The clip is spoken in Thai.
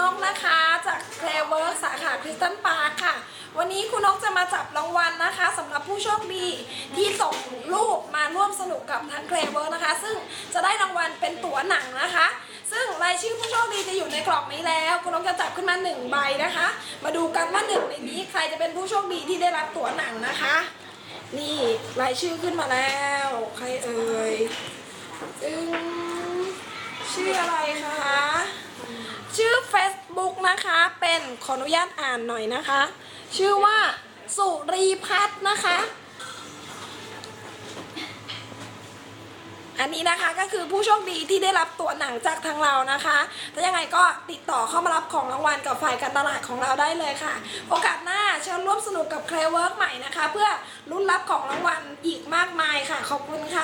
นกนะคะ จากแคลเวิร์สาขาคริสตันพาร์คค่ะ วันนี้คุณนกจะมาจับรางวัลนะคะสำหรับผู้โชคดีที่ส่งรูปมาร่วมสนุกกับทางแคลเวิร์นะคะ ซึ่งจะได้รางวัลเป็นตั๋วหนังนะคะ ซึ่งรายชื่อผู้โชคดีจะอยู่ในกล่องนี้แล้ว คุณนกจะจับขึ้นมาหนึ่งใบนะคะ มาดูกันว่าหนึ่งในนี้ใครจะเป็นผู้โชคดีที่ได้รับตั๋วหนังนะคะ นี่รายชื่อขึ้นมาแล้ว ใครเอ่ยอชื่ออะไรคะ Facebook นะคะ เป็นขออนุญาตอ่านหน่อยนะคะ ชื่อว่าสุรีพัฒน์นะคะ อันนี้นะคะก็คือผู้โชคดีที่ได้รับตัวหนังจากทางเรานะคะถ้ายังไงก็ติดต่อเข้ามารับของรางวัลกับฝ่ายการตลาดของเราได้เลยค่ะ โอกาสหน้าเชิญร่วมสนุกกับ c l a y Work ใหม่นะคะ เพื่อลุ้นรับของรางวัลอีกมากมายค่ะ ขอบคุณค่ะ